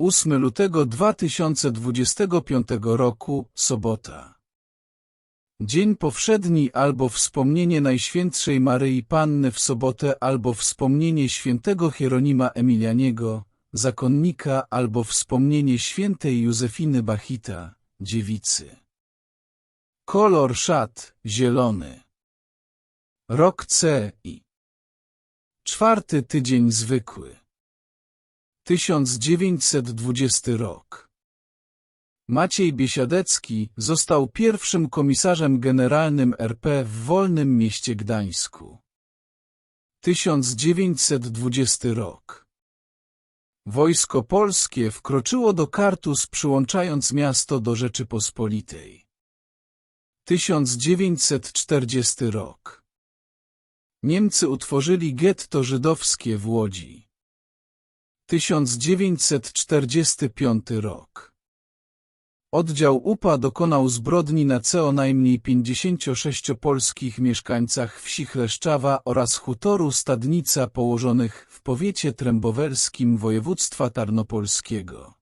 8 lutego 2025 roku, sobota. Dzień powszedni albo wspomnienie Najświętszej Maryi Panny w sobotę albo wspomnienie świętego Hieronima Emilianiego, zakonnika albo wspomnienie świętej Józefiny Bachita, dziewicy. Kolor szat, zielony. Rok C i czwarty tydzień zwykły. 1920 rok. Maciej Biesiadecki został pierwszym komisarzem generalnym RP w wolnym mieście Gdańsku. 1920 rok. Wojsko polskie wkroczyło do Kartus przyłączając miasto do Rzeczypospolitej. 1940 rok. Niemcy utworzyli getto żydowskie w Łodzi. 1945 rok. Oddział UPA dokonał zbrodni na co najmniej 56 polskich mieszkańcach wsi Chleszczawa oraz hutoru Stadnica położonych w powiecie trębowerskim województwa tarnopolskiego.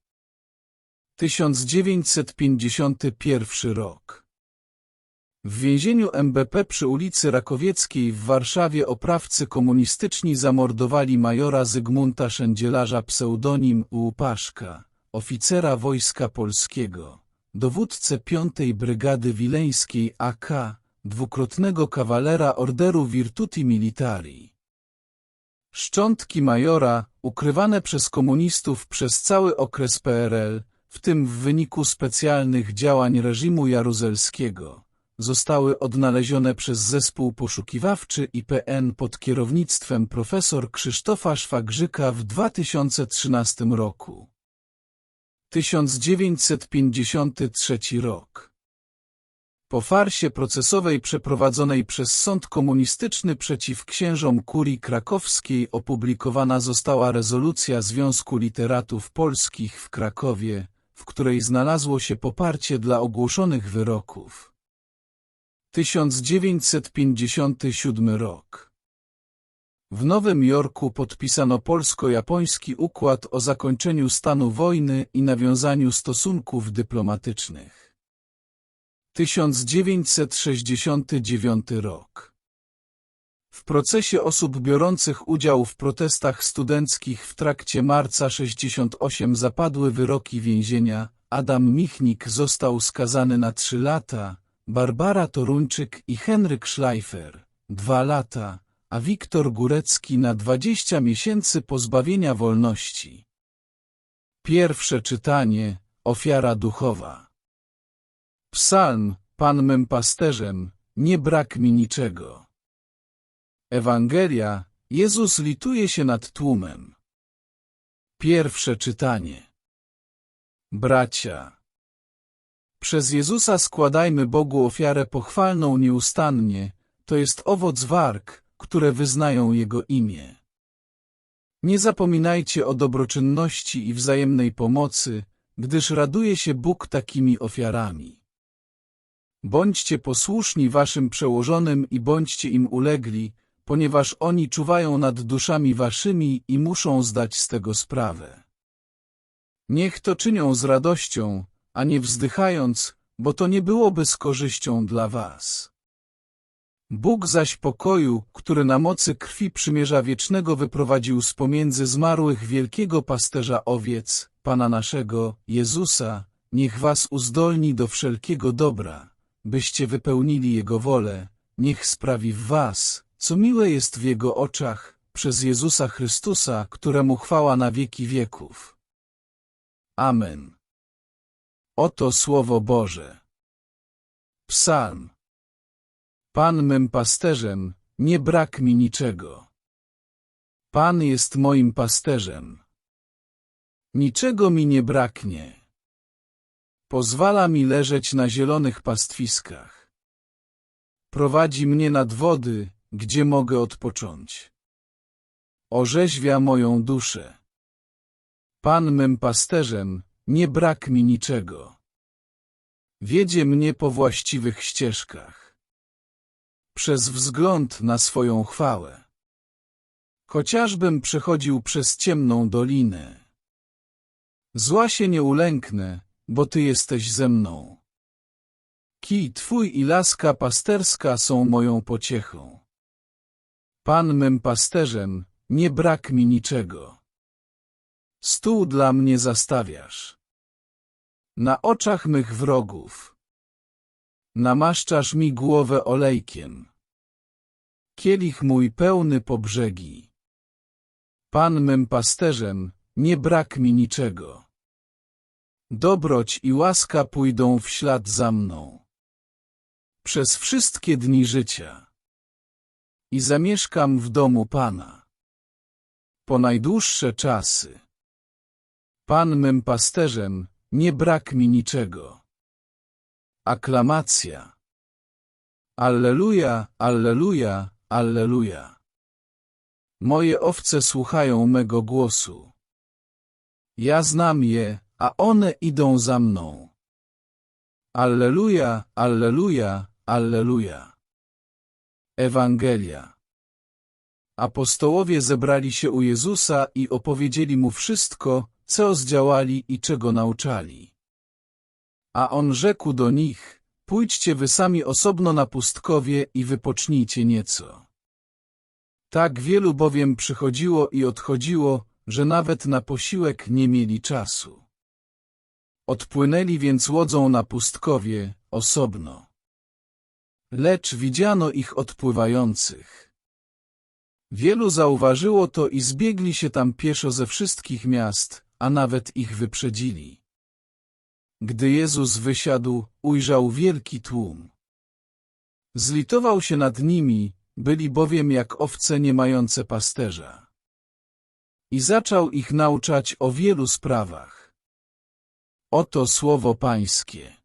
1951 rok. W więzieniu MBP przy ulicy Rakowieckiej w Warszawie oprawcy komunistyczni zamordowali majora Zygmunta Szędzielarza pseudonim Łupaszka, oficera Wojska Polskiego, dowódcę 5 Brygady Wileńskiej AK, dwukrotnego kawalera Orderu Virtuti Militari. Szczątki majora, ukrywane przez komunistów przez cały okres PRL, w tym w wyniku specjalnych działań reżimu jaruzelskiego, zostały odnalezione przez zespół poszukiwawczy IPN pod kierownictwem profesor Krzysztofa Szwagrzyka w 2013 roku. 1953 rok. Po farsie procesowej przeprowadzonej przez sąd komunistyczny przeciw księżom kurii krakowskiej opublikowana została rezolucja Związku Literatów Polskich w Krakowie, w której znalazło się poparcie dla ogłoszonych wyroków. 1957 rok. W Nowym Jorku podpisano polsko-japoński układ o zakończeniu stanu wojny i nawiązaniu stosunków dyplomatycznych. 1969 rok. W procesie osób biorących udział w protestach studenckich w trakcie marca 68 zapadły wyroki więzienia. Adam Michnik został skazany na trzy lata, Barbara Toruńczyk i Henryk Schleifer, dwa lata, a Wiktor Górecki na dwadzieścia miesięcy pozbawienia wolności. Pierwsze czytanie, ofiara duchowa. Psalm, Pan mym pasterzem, nie brak mi niczego. Ewangelia, Jezus lituje się nad tłumem. Pierwsze czytanie. Bracia. Przez Jezusa składajmy Bogu ofiarę pochwalną nieustannie, to jest owoc warg, które wyznają Jego imię. Nie zapominajcie o dobroczynności i wzajemnej pomocy, gdyż raduje się Bóg takimi ofiarami. Bądźcie posłuszni waszym przełożonym i bądźcie im ulegli, ponieważ oni czuwają nad duszami waszymi i muszą zdać z tego sprawę. Niech to czynią z radością, a nie wzdychając, bo to nie byłoby z korzyścią dla was. Bóg zaś pokoju, który na mocy krwi przymierza wiecznego wyprowadził z pomiędzy zmarłych wielkiego pasterza owiec, Pana naszego, Jezusa, niech was uzdolni do wszelkiego dobra, byście wypełnili Jego wolę, niech sprawi w was, co miłe jest w Jego oczach, przez Jezusa Chrystusa, któremu chwała na wieki wieków. Amen. Oto Słowo Boże. Psalm. Pan mym pasterzem, nie brak mi niczego. Pan jest moim pasterzem. Niczego mi nie braknie. Pozwala mi leżeć na zielonych pastwiskach. Prowadzi mnie nad wody, gdzie mogę odpocząć. Orzeźwia moją duszę. Pan mym pasterzem, nie brak mi niczego. Wiedzie mnie po właściwych ścieżkach. Przez wzgląd na swoją chwałę. Chociażbym przechodził przez ciemną dolinę. Zła się nie ulęknę, bo Ty jesteś ze mną. Kij Twój i laska pasterska są moją pociechą. Pan mym pasterzem, nie brak mi niczego. Stół dla mnie zastawiasz. Na oczach mych wrogów. Namaszczasz mi głowę olejkiem. Kielich mój pełny po brzegi. Pan mym pasterzem, nie brak mi niczego. Dobroć i łaska pójdą w ślad za mną. Przez wszystkie dni życia. I zamieszkam w domu Pana. Po najdłuższe czasy. Pan mym pasterzem, nie brak mi niczego. Aklamacja. Alleluja, alleluja, alleluja. Moje owce słuchają mego głosu. Ja znam je, a one idą za mną. Alleluja, alleluja, alleluja. Ewangelia. Apostołowie zebrali się u Jezusa i opowiedzieli Mu wszystko, co zdziałali i czego nauczali. A On rzekł do nich, pójdźcie wy sami osobno na pustkowie i wypocznijcie nieco. Tak wielu bowiem przychodziło i odchodziło, że nawet na posiłek nie mieli czasu. Odpłynęli więc łodzą na pustkowie, osobno. Lecz widziano ich odpływających. Wielu zauważyło to i zbiegli się tam pieszo ze wszystkich miast, a nawet ich wyprzedzili. Gdy Jezus wysiadł, ujrzał wielki tłum. Zlitował się nad nimi, byli bowiem jak owce nie mające pasterza. I zaczął ich nauczać o wielu sprawach. Oto słowo Pańskie.